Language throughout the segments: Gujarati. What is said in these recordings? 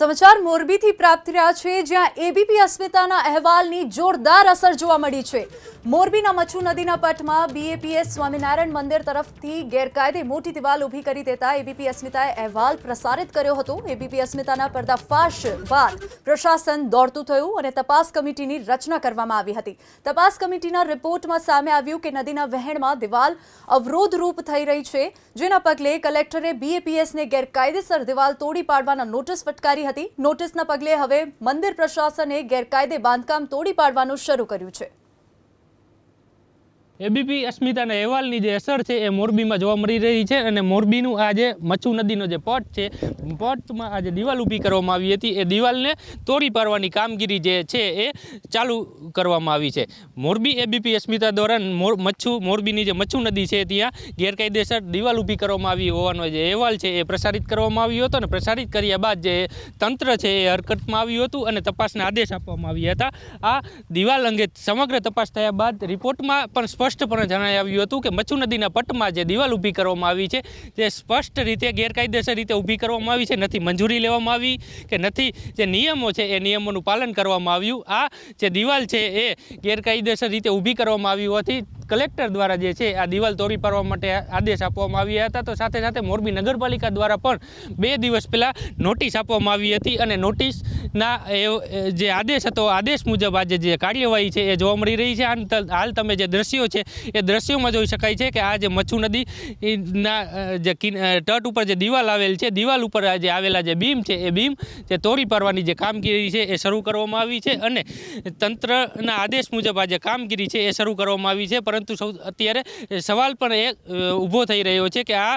સમાચાર મોરબીથી પ્રાપ્ત થયા છે, જ્યાં એબીપી અસ્મિતાના અહેવાલની જોરદાર અસર જોવા મળી છે. મોરબીના મચ્છુ નદીના પટમાં બીએપીએસ સ્વામિનારાયણ મંદિર તરફથી ગેરકાયદે મોટી દિવાલ ઊભી કરી દેતા એબીપી અસ્મિતાએ અહેવાલ પ્રસારિત કર્યો હતો. એબીપી અસ્મિતાના પર્દાફાશ બાદ પ્રશાસન દોડતું થયું અને તપાસ કમિટીની રચના કરવામાં આવી હતી. તપાસ કમિટીના રિપોર્ટમાં સામે આવ્યું કે નદીના વહેણમાં દિવાલ અવરોધરૂપ થઈ રહી છે, જેના પગલે કલેક્ટરે બીએપીએસને ગેરકાયદેસર દિવાલ તોડી પાડવાના નોટિસ ફટકારી હતી. નોટિસના પગલે હવે મંદિર પ્રશાસને ગેરકાયદે બાંધકામ તોડી પાડવાનું શરૂ કર્યું છે. એબીપી અસ્મિતાના અહેવાલની જે અસર છે એ મોરબીમાં જોવા મળી રહી છે અને મોરબીનું આ જે મચ્છુ નદીનો જે પટ છે પટમાં આ જે દિવાલ ઊભી કરવામાં આવી હતી, એ દિવાલને તોડી પાડવાની કામગીરી જે છે એ ચાલુ કરવામાં આવી છે. મોરબી એબીપી અસ્મિતા દ્વારા મચ્છુ, મોરબીની જે મચ્છુ નદી છે ત્યાં ગેરકાયદેસર દિવાલ ઊભી કરવામાં આવી હોવાનો જે અહેવાલ છે એ પ્રસારિત કરવામાં આવ્યો હતો અને પ્રસારિત કર્યા બાદ જે તંત્ર છે એ હરકતમાં આવ્યું હતું અને તપાસના આદેશ આપવામાં આવ્યા હતા. આ દિવાલ અંગે સમગ્ર તપાસ થયા બાદ રિપોર્ટમાં પણ સ્પષ્ટપણે જણાવી આવ્યું હતું કે મચ્છુ નદીના પટમાં જે દિવાલ ઊભી કરવામાં આવી છે તે સ્પષ્ટ રીતે ગેરકાયદેસર રીતે ઊભી કરવામાં આવી છે, નથી મંજૂરી લેવામાં આવી કે નથી જે નિયમો છે એ નિયમોનું પાલન કરવામાં આવ્યું. આ જે દિવાલ છે એ ગેરકાયદેસર રીતે ઊભી કરવામાં આવી હોવાથી કલેક્ટર દ્વારા જે છે આ દિવાલ તોડી પાડવા માટે આદેશ આપવામાં આવ્યા હતા. તો સાથે સાથે મોરબી નગરપાલિકા દ્વારા પણ બે દિવસ પહેલાં નોટિસ આપવામાં આવી હતી અને નોટિસના જે આદેશ હતો આદેશ મુજબ આજે જે કાર્યવાહી છે એ જોવા મળી રહી છે. હાલ તમે જે દ્રશ્યો છે એ દ્રશ્યોમાં જોઈ શકાય છે કે આ જે મચ્છુ નદી ઈ ના અ, જે તટ ઉપર જે દિવાલ આવેલ છે દિવાલ ઉપર જે આવેલા જે બીમ છે એ બીમ જે તોડી પાડવાની જે કામગીરી છે એ શરૂ કરવામાં આવી છે અને તંત્રના આદેશ મુજબ આ જે કામગીરી છે એ શરૂ કરવામાં આવી છે. પરંતુ સૌ, અત્યારે સવાલ પણ એ ઊભો થઈ રહ્યો છે કે આ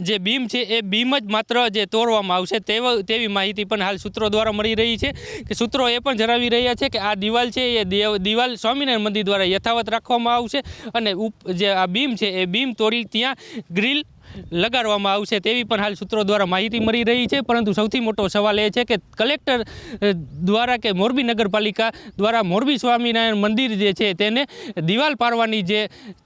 જે બીમ છે એ બીમ જ માત્ર જે તોડવામાં આવશે તેવ માહિતી પણ હાલ સૂત્રો દ્વારા મળી રહી છે કે સૂત્રો એ પણ જણાવી રહ્યા છે કે આ દિવાલ છે એ દેવ- દિવાલ સ્વામિનારાયણ મંદિર દ્વારા યથાવત રાખવામાં આવશે અને જે આ બીમ છે એ બીમ તોડી ત્યાં ગ્રીલ લગાડવામાં આવશે તેવી પણ હાલ સૂત્રો દ્વારા માહિતી મળી રહી છે. પરંતુ સૌથી મોટો સવાલ એ છે કે કલેક્ટર દ્વારા કે મોરબી નગરપાલિકા દ્વારા મોરબી સ્વામિનારાયણ મંદિર જે છે તેને દિવાલ પાડવાની જે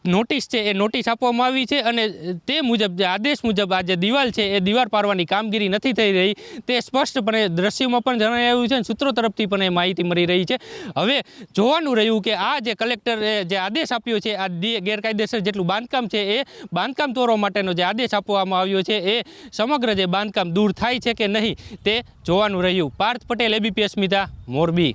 નોટિસ છે એ નોટિસ આપવામાં આવી છે અને તે મુજબ, જે આદેશ મુજબ આ જે દિવાલ છે એ દિવાલ પાડવાની કામગીરી નથી થઈ રહી. તે સ્પષ્ટપણે દ્રશ્યોમાં પણ જણાઈ આવ્યું છે અને સૂત્રો તરફથી પણ એ માહિતી મળી રહી છે. હવે જોવાનું રહ્યું કે આ જે કલેક્ટરે જે આદેશ આપ્યો છે, આ ગેરકાયદેસર જેટલું બાંધકામ છે એ બાંધકામ તોરવા માટેનો જે આદેશ આપવામાં આવ્યો છે એ સમગ્ર જે બાંધકામ દૂર થાય છે કે નહીં તે જોવાનું રહ્યું. પાર્થ પટેલ એબીપી અસ્મિતા, મોરબી.